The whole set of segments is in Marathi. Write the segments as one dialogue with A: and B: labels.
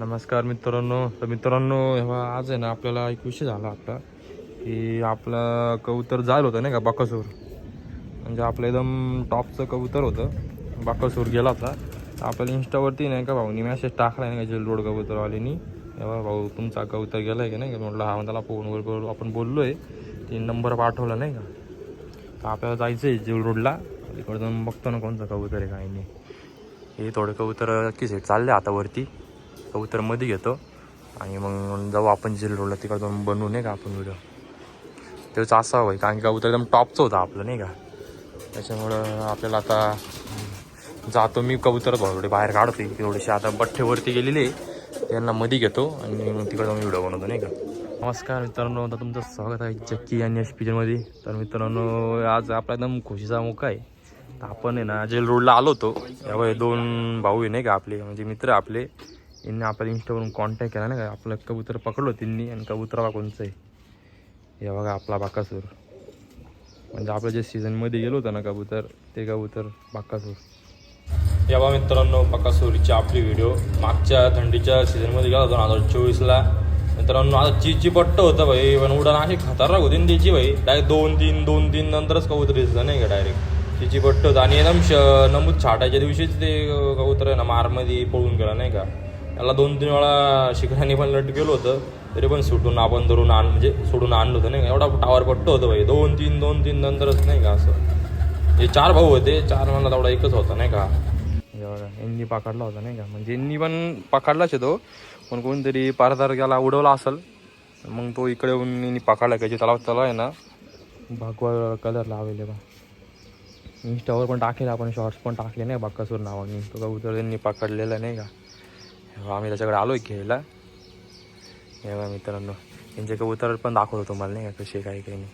A: नमस्कार मित्रांनो. तर मित्रांनो हेव्हा आज आहे ना आपल्याला एक विषय झाला आपला की आपला कबूतर जायला होतं नाही का बाकासूर. म्हणजे आपलं एकदम टॉपचं कबूतर होतं बाकासूर गेला होता. तर आपल्याला इंस्टावरती नाही का भाऊनी मॅसेज टाकला नाही का जेल रोड कबूतरवालीनी तेव्हा भाऊ तुमचा कबूतर गेला आहे की नाही का? म्हटलं हा त्याला फोनवर बोल आपण बोललो आहे ते नंबर पाठवला नाही का? तर आपल्याला जायचं आहे जेल रोडला तिकडं बघतो ना कोणतं कबूतर आहे काही नाही. हे थोडे कबूतर की सेट चालले आतावरती वरती कबूतरमध्ये घेतो. आणि मग जाऊ आपण जेल रोडला तिकडे जाऊन बनवू नाही का आपण व्हिडिओ तेच असा होय कारण की कबूतर एकदम टॉपचं होतं आपलं नाही का? त्याच्यामुळं आपल्याला आता जातो मी कबूतर थोडे बाहेर काढतो थोडेसे आता बठ्ठेवरती गेलेले त्यांना मध्ये घेतो आणि मग तिकडे जाऊन व्हिडिओ बनवतो नाही का? नमस्कार मित्रांनो आता तुमचं स्वागत आहे चक्की आणि एस पीजनमध्ये तर मित्रांनो आज आपला एकदम खुशीचा मोका आहे. तर आपण आहे ना जेल रोडला आलो होतो यावेळी दोन भाऊ आहे नाही का आपले म्हणजे मित्र आपले. यांनी आपल्याला इंस्टावरून कॉन्टॅक्ट केला नाही का आपलं कबूतर पकडलो त्यांनी आणि कबुतराला कोणचं आहे? हे बघा आपला बाकासूर. म्हणजे आपलं जे सीझनमध्ये गेलो होतं ना कबूतर ते कबूतर बाकासूर. या बा मित्रांनो बाकासूरची आपली व्हिडिओ मागच्या थंडीच्या सीझनमध्ये गेला होता दोन हजार चोवीसला. मित्रांनो आता चीची पट्ट होतं भाई पण उडान अशी खतरनाक होती ना त्याची भाई. डायरेक्ट दोन तीन दोन तीन नंतरच कबूतर दिसलं नाही का डायरेक्ट तिची पट्ट होतं. आणि एकदम श नमूद छाटाच्या दिवशीच ते कबूतर आहे ना मारमध्ये पळून गेला नाही का. त्याला दोन तीन वेळा शिखराने पण लट गेलो होतं. तरी पण सुटून आपण धरून आण म्हणजे सोडून आणलं होतं नाही का? एवढा टावर पट्ट होतं भाई. दोन तीन दोन तीन नंतरच नाही का असं? हे चार भाऊ होते चार मला तेवढा एकच होता नाही का? यांनी पकडला होता नाही का? म्हणजे यांनी पण पकडलाच आहे तो. पण कोणतरी पारदार गेला उडवला असेल. मग तो इकडे येऊन यांनी पकडला. का त्याला त्याला आहे ना? भगवा कलर लावले बा इंस्टावर पण टाकले आपण शॉर्ट्स पण टाकले नाही बाक्कासूर नावाने. तो कबूतर त्यांनी पकडलेला नाही का? आम्ही त्याच्याकडे आलो आहे घ्यायला. हे मित्रांनो त्यांचे कबूतर पण दाखवतो तुम्हाला नाही का कसे काही काही नाही.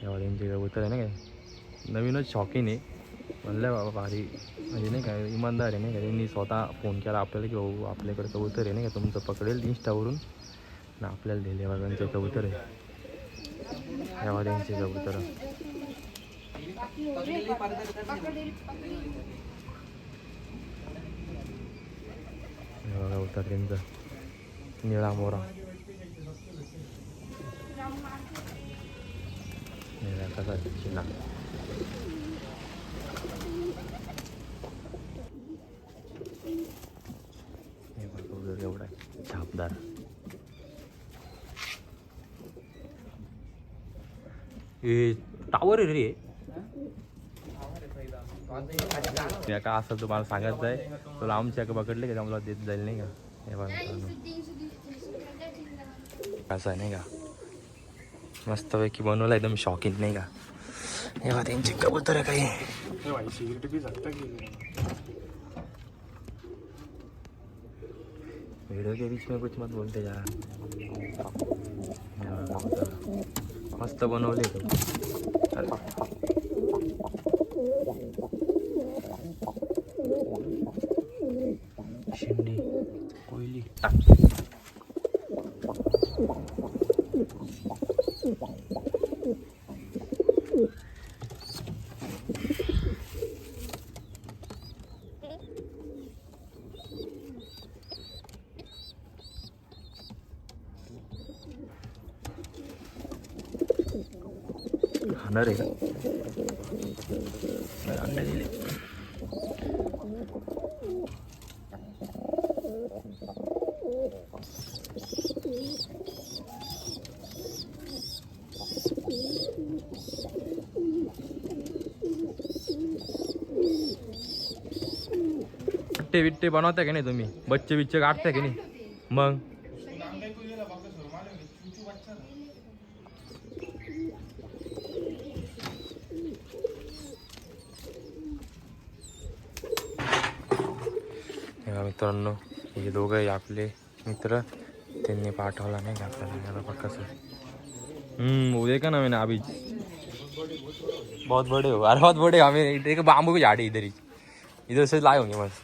A: तेव्हा त्यांचे कबूतर आहे ना काय नवीनच शॉकीन आहे. म्हणलं बाबा भारी म्हणजे नाही काय इमानदार आहे नाही का त्यांनी स्वतः फोन केला आपल्याला की भाऊ आपल्याकडे कबूतर आहे नाही का तुमचं पकडेल इंस्टावरून. ना आपल्याला दिले बाबा त्यांचे कबूतर आहे. तेव्हा त्यांचे कबूतर. बघा उतर त्यांचा निळा मोरा निळा कसा चिना हे बघा उदर एवढा आहे झापदार हे टावर आहे रे या का असं तुम्हाला सांगायचं आहे तुला आमच्या का पकडले का? त्यामुळे देत जाईल नाही का? हे बघा. असं आहे नाही का? मस्तपैकी बनवलं एकदम शॉकिंग नाही का? हे बघा त्यांचे कबूतर आहे काही. वीडियो के बीच में कुछ मत बोलते जा. मस्त. बनवले तो. ini koili tak Benar ya? Benar, बिट्टे बिट्टे बनवता की नाही तुम्ही? बच्चे बिच्चे काढता की नाही? मग? मित्रांनो, हे दोघं आपले मित्र. त्यांनी पाठवला नाही पक्का सर हम्म वो देखा ना मैंने अभी बहुत बड़े हो. अरे, बहुत बड़े हो. हमें एक बाम्बू की झाड़ी इधर ही. इधर से लाए होंगे बस.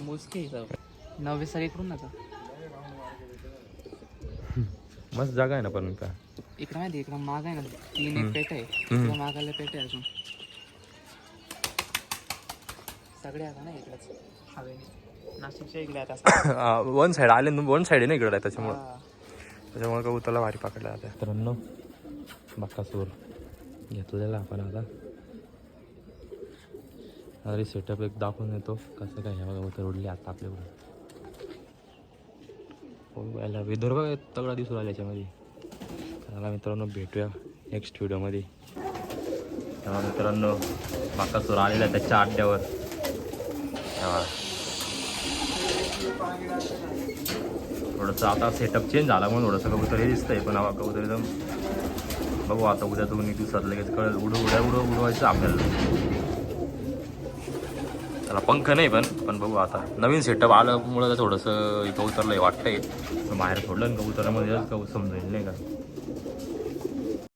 B: बांबूस के हिसाब नववे सगळे करून नका
A: मस्त जागा आहे ना पण का?
B: इकडं माहिती इकडं माग आहे ना. तीन एक पेट आहे. इकडं मागायला पेट आहे अजून. सगळे आता ना इकडंच. हवेने. नाशिकच्या इकडे आता.
A: वन साईड आले वन साईड आहे ना इकडे त्याच्यामुळं. त्याच्यामुळे कबूतरला भारी पकडला जाते मित्रांनो बाकासूर. घेतलेला आपण आता. अरे सेटअप एक दाखवून येतो कसं काय ह्या उतर उडले आता आपल्याकडे हो याला विदर्भ काय तगडा दिसून राहिला याच्यामध्ये. चला मित्रांनो भेटूया नेक्स्ट व्हिडिओमध्ये तेव्हा मित्रांनो बाकासूर आलेला आहे त्याच्या आड्ड्यावर तेव्हा थोडंसं आता सेटअप चेंज झाला म्हणून थोडंसं कबूतर हे दिसतंय पण हवा कबूतर एकदम बघू आता उद्या दोन्ही दिवसात लगेच कळेल. उडू उड्या उडू उडवायचं आपल्याला. त्याला पंख नाही पण पण बघू आता. नवीन सेटअप आल्यामुळं थोडंसं कबूतरला वाटतंय. बाहेर सोडलं ना कबुतरामध्ये कबूतर समजेल नाही का?